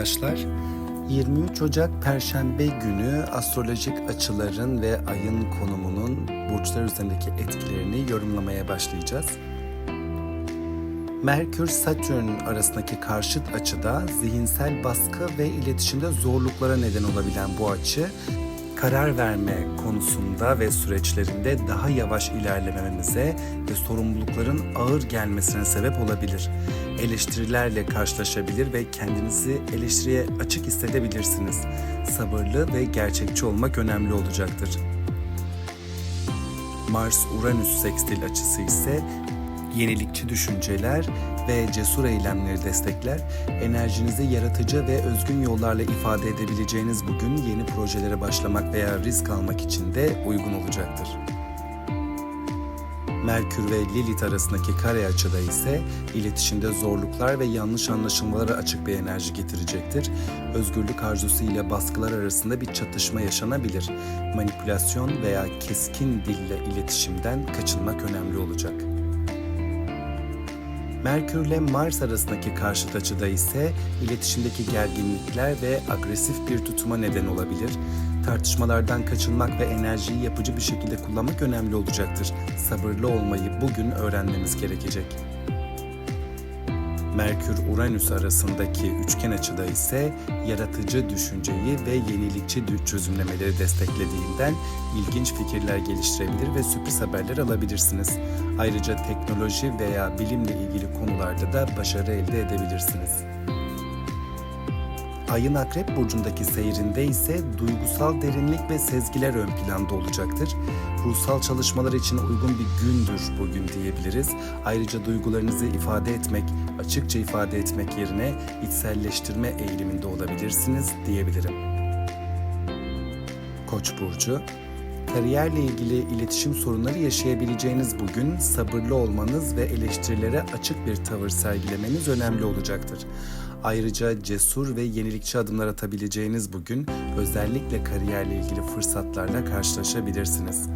arkadaşlar. 23 Ocak Perşembe günü astrolojik açıların ve ayın konumunun burçlar üzerindeki etkilerini yorumlamaya başlayacağız. Merkür-Satürn arasındaki karşıt açıda zihinsel baskı ve iletişimde zorluklara neden olabilen bu açı karar verme konusunda ve süreçlerinde daha yavaş ilerlememize ve sorumlulukların ağır gelmesine sebep olabilir. Eleştirilerle karşılaşabilir ve kendinizi eleştiriye açık hissedebilirsiniz. Sabırlı ve gerçekçi olmak önemli olacaktır. Mars-Uranüs sekstil açısı ise yenilikçi düşünceler ve cesur eylemleri destekler. Enerjinizi yaratıcı ve özgün yollarla ifade edebileceğiniz bugün yeni projelere başlamak veya risk almak için de uygun olacaktır. Merkür ve Lilith arasındaki kare açıda ise iletişimde zorluklar ve yanlış anlaşılmalara açık bir enerji getirecektir. Özgürlük arzusu ile baskılar arasında bir çatışma yaşanabilir. Manipülasyon veya keskin dille iletişimden kaçınmak önemli olacak. Merkür ile Mars arasındaki karşıt açıda ise iletişimdeki gerginlikler ve agresif bir tutuma neden olabilir. Tartışmalardan kaçınmak ve enerjiyi yapıcı bir şekilde kullanmak önemli olacaktır. Sabırlı olmayı bugün öğrenmemiz gerekecek. Merkür-Uranüs arasındaki üçgen açıda ise yaratıcı düşünceyi ve yenilikçi çözümlemeleri desteklediğinden ilginç fikirler geliştirebilir ve sürpriz haberler alabilirsiniz. Ayrıca teknoloji veya bilimle ilgili konularda da başarı elde edebilirsiniz. Ayın Akrep Burcu'ndaki seyrinde ise duygusal derinlik ve sezgiler ön planda olacaktır. Ruhsal çalışmalar için uygun bir gündür bugün diyebiliriz. Ayrıca duygularınızı ifade etmek, açıkça ifade etmek yerine içselleştirme eğiliminde olabilirsiniz diyebilirim. Koç burcu Kariyerle ilgili iletişim sorunları yaşayabileceğiniz bugün sabırlı olmanız ve eleştirilere açık bir tavır sergilemeniz önemli olacaktır. Ayrıca cesur ve yenilikçi adımlar atabileceğiniz bugün özellikle kariyerle ilgili fırsatlarla karşılaşabilirsiniz.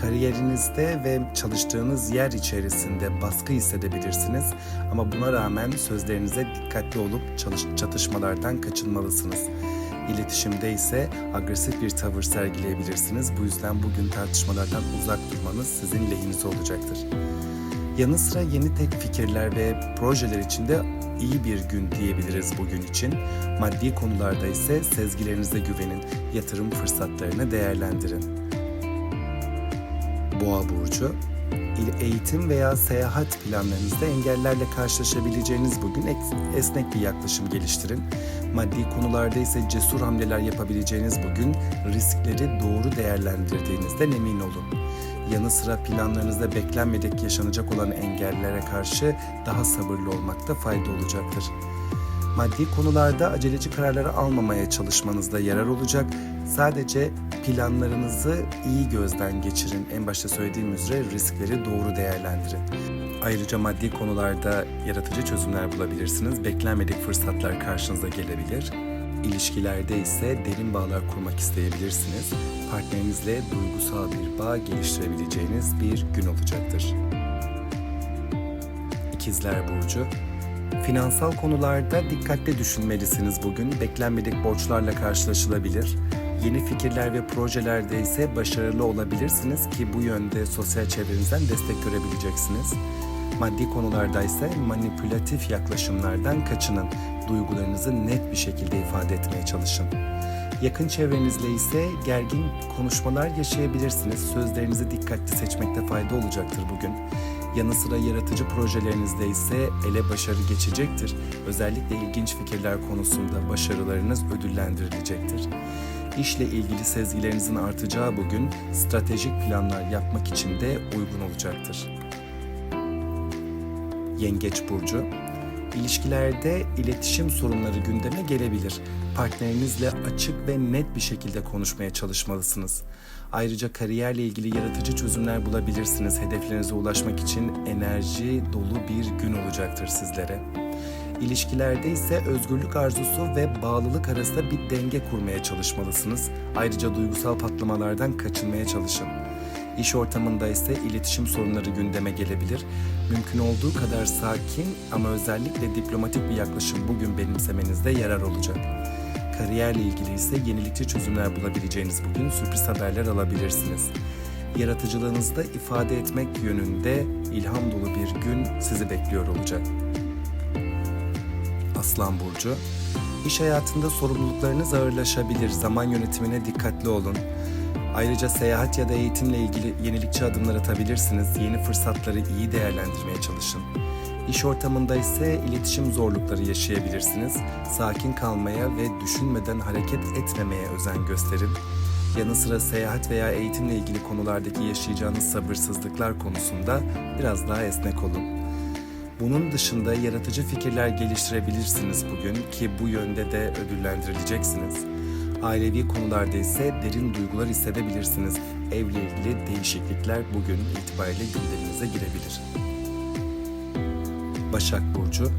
Kariyerinizde ve çalıştığınız yer içerisinde baskı hissedebilirsiniz ama buna rağmen sözlerinize dikkatli olup çalış- çatışmalardan kaçınmalısınız. İletişimde ise agresif bir tavır sergileyebilirsiniz. Bu yüzden bugün tartışmalardan uzak durmanız sizin lehinize olacaktır. Yanı sıra yeni tek fikirler ve projeler için de iyi bir gün diyebiliriz bugün için. Maddi konularda ise sezgilerinize güvenin, yatırım fırsatlarını değerlendirin. Boğa burcu eğitim veya seyahat planlarınızda engellerle karşılaşabileceğiniz bugün esnek bir yaklaşım geliştirin. Maddi konularda ise cesur hamleler yapabileceğiniz bugün riskleri doğru değerlendirdiğinizden emin olun. Yanı sıra planlarınızda beklenmedik yaşanacak olan engellere karşı daha sabırlı olmakta fayda olacaktır. Maddi konularda aceleci kararları almamaya çalışmanızda yarar olacak. Sadece planlarınızı iyi gözden geçirin. En başta söylediğim üzere riskleri doğru değerlendirin. Ayrıca maddi konularda yaratıcı çözümler bulabilirsiniz. Beklenmedik fırsatlar karşınıza gelebilir. İlişkilerde ise derin bağlar kurmak isteyebilirsiniz. Partnerinizle duygusal bir bağ geliştirebileceğiniz bir gün olacaktır. İkizler Burcu Finansal konularda dikkatli düşünmelisiniz bugün. Beklenmedik borçlarla karşılaşılabilir. Yeni fikirler ve projelerde ise başarılı olabilirsiniz ki bu yönde sosyal çevrenizden destek görebileceksiniz. Maddi konularda ise manipülatif yaklaşımlardan kaçının. Duygularınızı net bir şekilde ifade etmeye çalışın. Yakın çevrenizle ise gergin konuşmalar yaşayabilirsiniz. Sözlerinizi dikkatli seçmekte fayda olacaktır bugün. Yanı sıra yaratıcı projelerinizde ise ele başarı geçecektir. Özellikle ilginç fikirler konusunda başarılarınız ödüllendirilecektir. İşle ilgili sezgilerinizin artacağı bugün stratejik planlar yapmak için de uygun olacaktır. Yengeç burcu İlişkilerde iletişim sorunları gündeme gelebilir. Partnerinizle açık ve net bir şekilde konuşmaya çalışmalısınız. Ayrıca kariyerle ilgili yaratıcı çözümler bulabilirsiniz. Hedeflerinize ulaşmak için enerji dolu bir gün olacaktır sizlere. İlişkilerde ise özgürlük arzusu ve bağlılık arasında bir denge kurmaya çalışmalısınız. Ayrıca duygusal patlamalardan kaçınmaya çalışın. İş ortamında ise iletişim sorunları gündeme gelebilir. Mümkün olduğu kadar sakin ama özellikle diplomatik bir yaklaşım bugün benimsemenizde yarar olacak. Kariyerle ilgili ise yenilikçi çözümler bulabileceğiniz bugün sürpriz haberler alabilirsiniz. Yaratıcılığınızda ifade etmek yönünde ilham dolu bir gün sizi bekliyor olacak. Aslan Burcu İş hayatında sorumluluklarınız ağırlaşabilir. Zaman yönetimine dikkatli olun. Ayrıca seyahat ya da eğitimle ilgili yenilikçi adımlar atabilirsiniz. Yeni fırsatları iyi değerlendirmeye çalışın. İş ortamında ise iletişim zorlukları yaşayabilirsiniz. Sakin kalmaya ve düşünmeden hareket etmemeye özen gösterin. Yanı sıra seyahat veya eğitimle ilgili konulardaki yaşayacağınız sabırsızlıklar konusunda biraz daha esnek olun. Bunun dışında yaratıcı fikirler geliştirebilirsiniz bugün ki bu yönde de ödüllendirileceksiniz. Ailevi konularda ise derin duygular hissedebilirsiniz. Evle ilgili değişiklikler bugün itibariyle gündeminize girebilir. Başak Burcu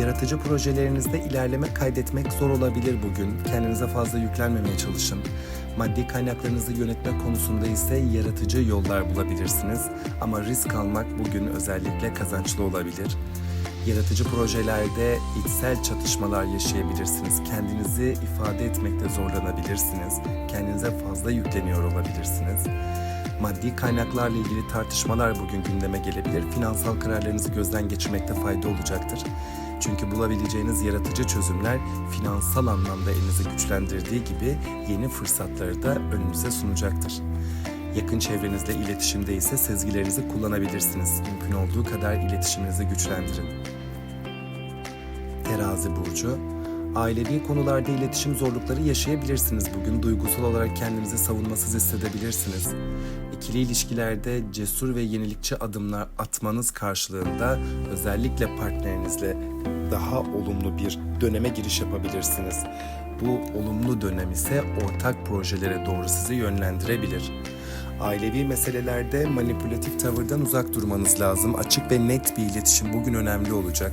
Yaratıcı projelerinizde ilerleme kaydetmek zor olabilir bugün. Kendinize fazla yüklenmemeye çalışın. Maddi kaynaklarınızı yönetme konusunda ise yaratıcı yollar bulabilirsiniz. Ama risk almak bugün özellikle kazançlı olabilir. Yaratıcı projelerde içsel çatışmalar yaşayabilirsiniz. Kendinizi ifade etmekte zorlanabilirsiniz. Kendinize fazla yükleniyor olabilirsiniz. Maddi kaynaklarla ilgili tartışmalar bugün gündeme gelebilir. Finansal kararlarınızı gözden geçirmekte fayda olacaktır. Çünkü bulabileceğiniz yaratıcı çözümler finansal anlamda elinizi güçlendirdiği gibi yeni fırsatları da önünüze sunacaktır. Yakın çevrenizle iletişimde ise sezgilerinizi kullanabilirsiniz. Mümkün olduğu kadar iletişiminizi güçlendirin. Terazi burcu Ailevi konularda iletişim zorlukları yaşayabilirsiniz. Bugün duygusal olarak kendinizi savunmasız hissedebilirsiniz. İkili ilişkilerde cesur ve yenilikçi adımlar atmanız karşılığında özellikle partnerinizle daha olumlu bir döneme giriş yapabilirsiniz. Bu olumlu dönem ise ortak projelere doğru sizi yönlendirebilir. Ailevi meselelerde manipülatif tavırdan uzak durmanız lazım. Açık ve net bir iletişim bugün önemli olacak.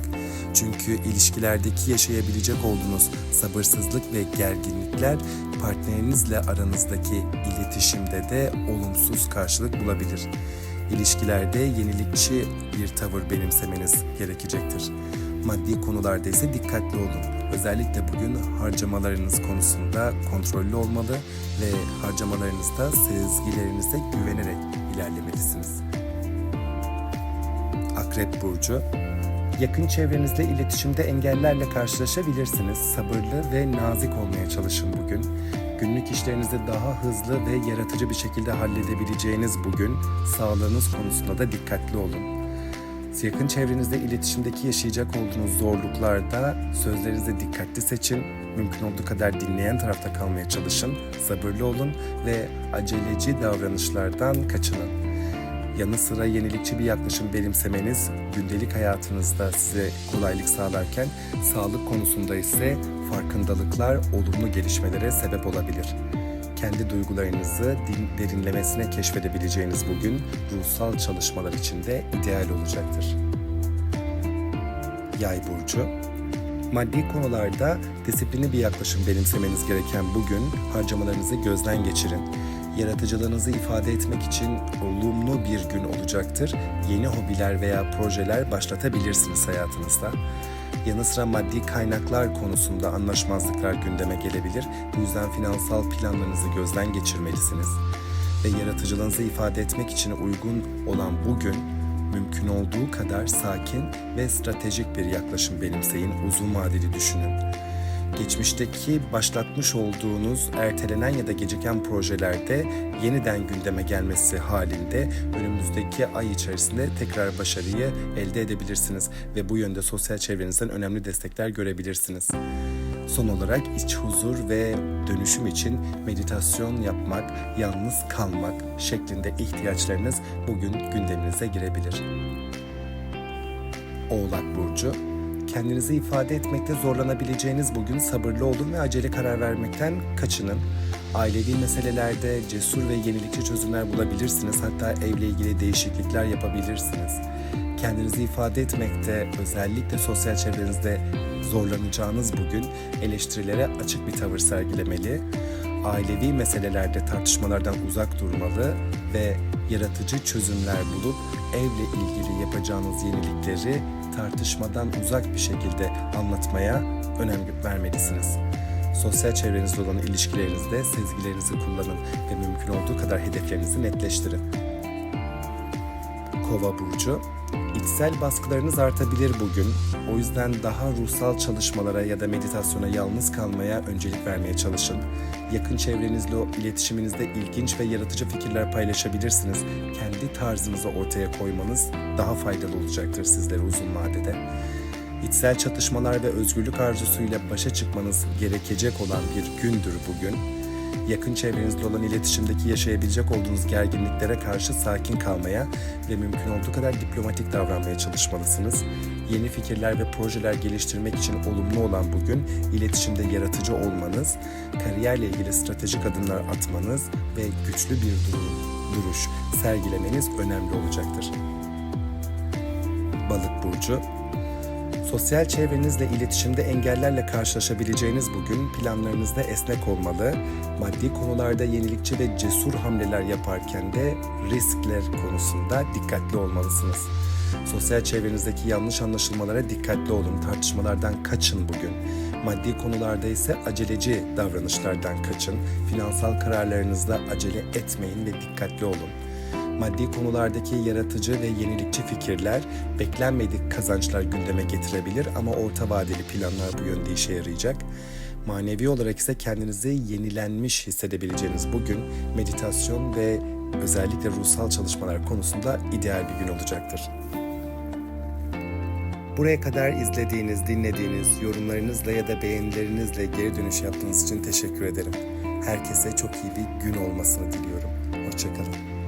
Çünkü ilişkilerdeki yaşayabilecek olduğunuz sabırsızlık ve gerginlikler partnerinizle aranızdaki iletişimde de olumsuz karşılık bulabilir. İlişkilerde yenilikçi bir tavır benimsemeniz gerekecektir. Maddi konularda ise dikkatli olun. Özellikle bugün harcamalarınız konusunda kontrollü olmalı ve harcamalarınızda sezgilerinize güvenerek ilerlemelisiniz. Akrep Burcu Yakın çevrenizle iletişimde engellerle karşılaşabilirsiniz. Sabırlı ve nazik olmaya çalışın bugün. Günlük işlerinizi daha hızlı ve yaratıcı bir şekilde halledebileceğiniz bugün sağlığınız konusunda da dikkatli olun. Yakın çevrenizde iletişimdeki yaşayacak olduğunuz zorluklarda sözlerinizi dikkatli seçin. Mümkün olduğu kadar dinleyen tarafta kalmaya çalışın. Sabırlı olun ve aceleci davranışlardan kaçının. Yanı sıra yenilikçi bir yaklaşım benimsemeniz gündelik hayatınızda size kolaylık sağlarken sağlık konusunda ise farkındalıklar olumlu gelişmelere sebep olabilir. Kendi duygularınızı derinlemesine keşfedebileceğiniz bugün ruhsal çalışmalar için de ideal olacaktır. Yay burcu Maddi konularda disiplinli bir yaklaşım benimsemeniz gereken bugün harcamalarınızı gözden geçirin yaratıcılığınızı ifade etmek için olumlu bir gün olacaktır. Yeni hobiler veya projeler başlatabilirsiniz hayatınızda. Yanı sıra maddi kaynaklar konusunda anlaşmazlıklar gündeme gelebilir. Bu yüzden finansal planlarınızı gözden geçirmelisiniz. Ve yaratıcılığınızı ifade etmek için uygun olan bugün mümkün olduğu kadar sakin ve stratejik bir yaklaşım benimseyin, uzun vadeli düşünün geçmişteki başlatmış olduğunuz ertelenen ya da geciken projelerde yeniden gündeme gelmesi halinde önümüzdeki ay içerisinde tekrar başarıyı elde edebilirsiniz ve bu yönde sosyal çevrenizden önemli destekler görebilirsiniz. Son olarak iç huzur ve dönüşüm için meditasyon yapmak, yalnız kalmak şeklinde ihtiyaçlarınız bugün gündeminize girebilir. Oğlak Burcu Kendinizi ifade etmekte zorlanabileceğiniz bugün sabırlı olun ve acele karar vermekten kaçının. Ailevi meselelerde cesur ve yenilikçi çözümler bulabilirsiniz. Hatta evle ilgili değişiklikler yapabilirsiniz. Kendinizi ifade etmekte özellikle sosyal çevrenizde zorlanacağınız bugün eleştirilere açık bir tavır sergilemeli. Ailevi meselelerde tartışmalardan uzak durmalı ve yaratıcı çözümler bulup evle ilgili yapacağınız yenilikleri tartışmadan uzak bir şekilde anlatmaya önem vermelisiniz. Sosyal çevrenizde olan ilişkilerinizde sezgilerinizi kullanın ve mümkün olduğu kadar hedeflerinizi netleştirin. Kova burcu. İçsel baskılarınız artabilir bugün. O yüzden daha ruhsal çalışmalara ya da meditasyona yalnız kalmaya öncelik vermeye çalışın. Yakın çevrenizle iletişiminizde ilginç ve yaratıcı fikirler paylaşabilirsiniz. Kendi tarzınızı ortaya koymanız daha faydalı olacaktır sizlere uzun vadede. İçsel çatışmalar ve özgürlük arzusuyla başa çıkmanız gerekecek olan bir gündür bugün yakın çevrenizde olan iletişimdeki yaşayabilecek olduğunuz gerginliklere karşı sakin kalmaya ve mümkün olduğu kadar diplomatik davranmaya çalışmalısınız. Yeni fikirler ve projeler geliştirmek için olumlu olan bugün iletişimde yaratıcı olmanız, kariyerle ilgili stratejik adımlar atmanız ve güçlü bir durum, duruş sergilemeniz önemli olacaktır. Balık burcu Sosyal çevrenizle iletişimde engellerle karşılaşabileceğiniz bugün planlarınızda esnek olmalı, maddi konularda yenilikçi ve cesur hamleler yaparken de riskler konusunda dikkatli olmalısınız. Sosyal çevrenizdeki yanlış anlaşılmalara dikkatli olun, tartışmalardan kaçın bugün. Maddi konularda ise aceleci davranışlardan kaçın, finansal kararlarınızda acele etmeyin ve dikkatli olun maddi konulardaki yaratıcı ve yenilikçi fikirler beklenmedik kazançlar gündeme getirebilir ama orta vadeli planlar bu yönde işe yarayacak. Manevi olarak ise kendinizi yenilenmiş hissedebileceğiniz bugün meditasyon ve özellikle ruhsal çalışmalar konusunda ideal bir gün olacaktır. Buraya kadar izlediğiniz, dinlediğiniz, yorumlarınızla ya da beğenilerinizle geri dönüş yaptığınız için teşekkür ederim. Herkese çok iyi bir gün olmasını diliyorum. Hoşçakalın.